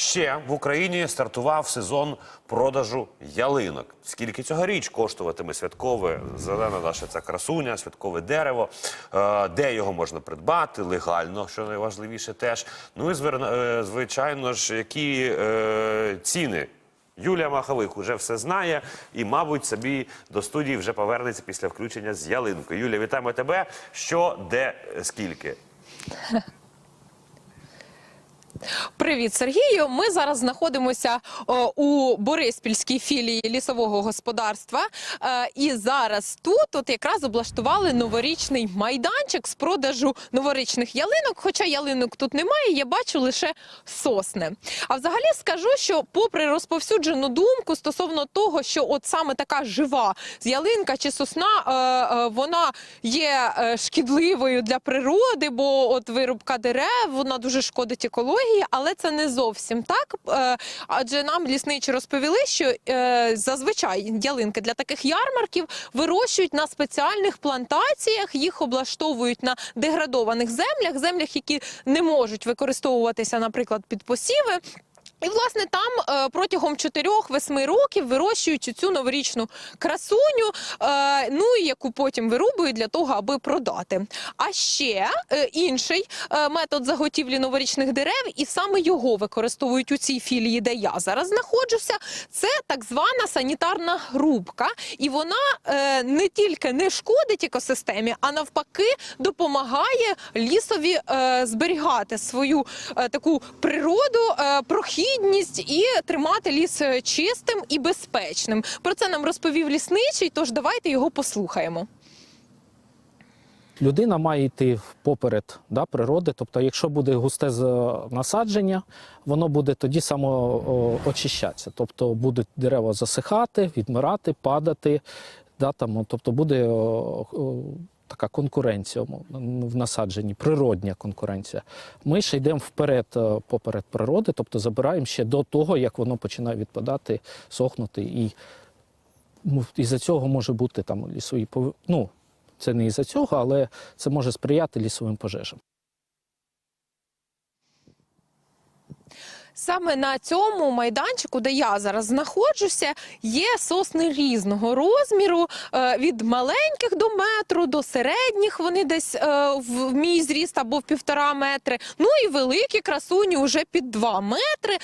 Ще в Україні стартував сезон продажу ялинок. Скільки цьогоріч коштуватиме святкове зелена наша ця красуня, святкове дерево, е, де його можна придбати легально, що найважливіше теж. Ну і е, звичайно ж, які е, ціни. Юлія Маховик уже все знає і, мабуть, собі до студії вже повернеться після включення з ялинкою. Юлія, вітаємо тебе. Що, де, скільки? Привіт, Сергію. Ми зараз знаходимося у Бориспільській філії лісового господарства. Е, і зараз тут от якраз облаштували новорічний майданчик з продажу новорічних ялинок. Хоча ялинок тут немає, я бачу лише сосни. А взагалі скажу, що попри розповсюджену думку стосовно того, що от саме така жива ялинка чи сосна, е, е, вона є шкідливою для природи, бо от вирубка дерев вона дуже шкодить екології, але це не зовсім так. Е, Адже нам лісничі розповіли, що е, зазвичай ялинки для таких ярмарків вирощують на спеціальних плантаціях, їх облаштовують на деградованих землях, землях, які не можуть використовуватися, наприклад, під посіви. І власне там е, протягом 4-8 років вирощують цю новорічну красуню, е, ну і яку потім вирубують для того, аби продати. А ще е, інший метод заготівлі новорічних дерев, і саме його використовують у цій філії, де я зараз знаходжуся. Це так звана санітарна грубка, і вона не тільки не шкодить екосистемі, а навпаки допомагає лісові зберігати свою таку природу, е, прохідність і тримати ліс е, чистим і безпечним. Про це нам розповів лісничий. Тож давайте його послухаємо. Людина має йти поперед да, природи. Тобто, якщо буде густе насадження, воно буде тоді самоочищатися. Тобто будуть дерева засихати, відмирати, падати. Да, там, тобто буде така конкуренція в насадженні, природня конкуренція. Ми ще йдемо вперед е, поперед природи, тобто забираємо ще до того, як воно починає відпадати, сохнути. І ну, із-за цього може бути там лісові ну, це не із-за цього, але це може сприяти лісовим пожежам. Саме на цьому майданчику, де я зараз знаходжуся, є сосни різного розміру, е, від маленьких до метру, до середніх. Вони десь е, в мій зріст або в півтора метри. Ну і великі красуні вже під два метри.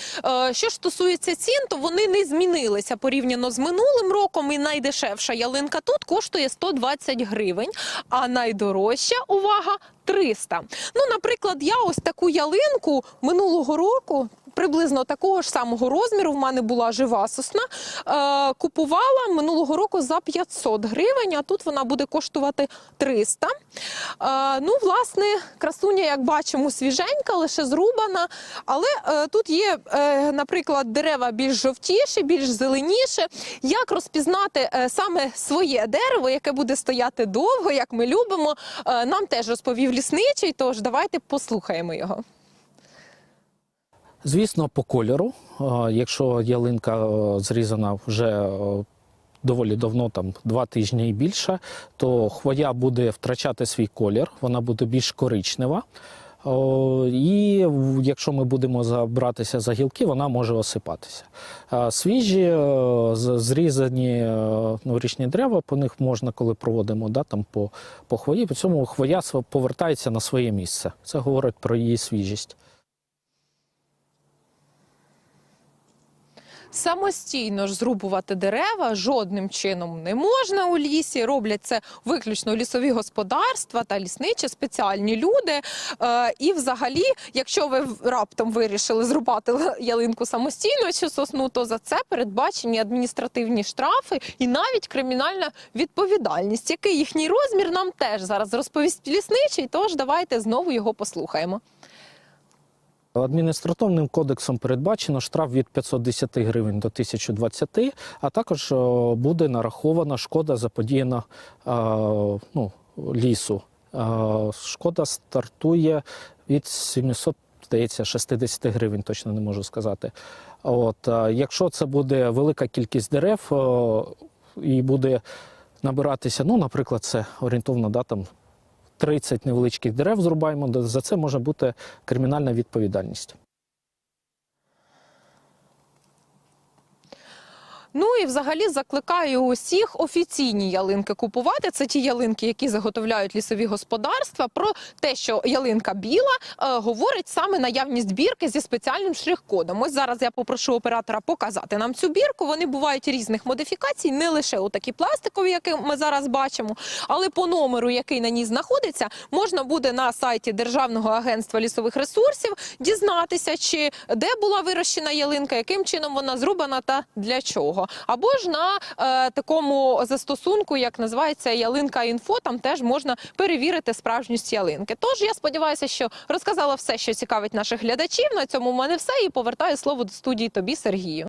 Е, Що стосується цін, то вони не змінилися порівняно з минулим роком. І найдешевша ялинка тут коштує 120 гривень, а найдорожча увага 300. Ну, наприклад, я ось таку ялинку минулого року. Приблизно такого ж самого розміру в мене була жива сосна. Е, купувала минулого року за 500 гривень, а тут вона буде коштувати 300. Е, ну, власне, красуня, як бачимо, свіженька, лише зрубана. Але е, тут є, наприклад, дерева більш жовтіші, більш зеленіші. Як розпізнати саме своє дерево, яке буде стояти довго, як ми любимо, нам теж розповів лісничий. Тож давайте послухаємо його. Звісно, по кольору. Якщо ялинка е, зрізана вже е, доволі давно, там два тижні і більше, то хвоя буде втрачати свій колір, вона буде більш коричнева. І якщо ми будемо забратися за гілки, вона може осипатися. Свіжі, е, зрізані новорічні дерева, по них можна, коли проводимо да, там по, по хвої, по цьому хвоя повертається на своє місце. Це говорить про її свіжість. Самостійно ж зрубувати дерева жодним чином не можна у лісі. Роблять це виключно лісові господарства та лісничі спеціальні люди. Е, і, взагалі, якщо ви раптом вирішили зрубати ялинку самостійно чи сосну, то за це передбачені адміністративні штрафи і навіть кримінальна відповідальність. Який їхній розмір нам теж зараз розповість лісничий. Тож давайте знову його послухаємо. Адміністративним кодексом передбачено штраф від 510 гривень до 1020, а також е, буде нарахована шкода заподіяна е, ну, лісу. Е, Шкода стартує від 700, здається, 60 гривень, точно не можу сказати. От, якщо це буде велика кількість дерев і буде набиратися, ну, наприклад, це орієнтовно да, там 30 невеличких дерев зрубаємо, за це може бути кримінальна відповідальність. Ну і взагалі закликаю усіх офіційні ялинки купувати. Це ті ялинки, які заготовляють лісові господарства. Про те, що ялинка біла, е, говорить саме наявність бірки зі спеціальним штрих-кодом. Ось зараз я попрошу оператора показати нам цю бірку. Вони бувають різних модифікацій, не лише у такі пластикові, які ми зараз бачимо, але по номеру, який на ній знаходиться, можна буде на сайті Державного агентства лісових ресурсів дізнатися, чи де була вирощена ялинка, яким чином вона зрубана та для чого. Або ж на е, такому застосунку, як називається ялинка інфо, там теж можна перевірити справжність ялинки. Тож я сподіваюся, що розказала все, що цікавить наших глядачів. На цьому в мене все і повертаю слово до студії тобі, Сергію.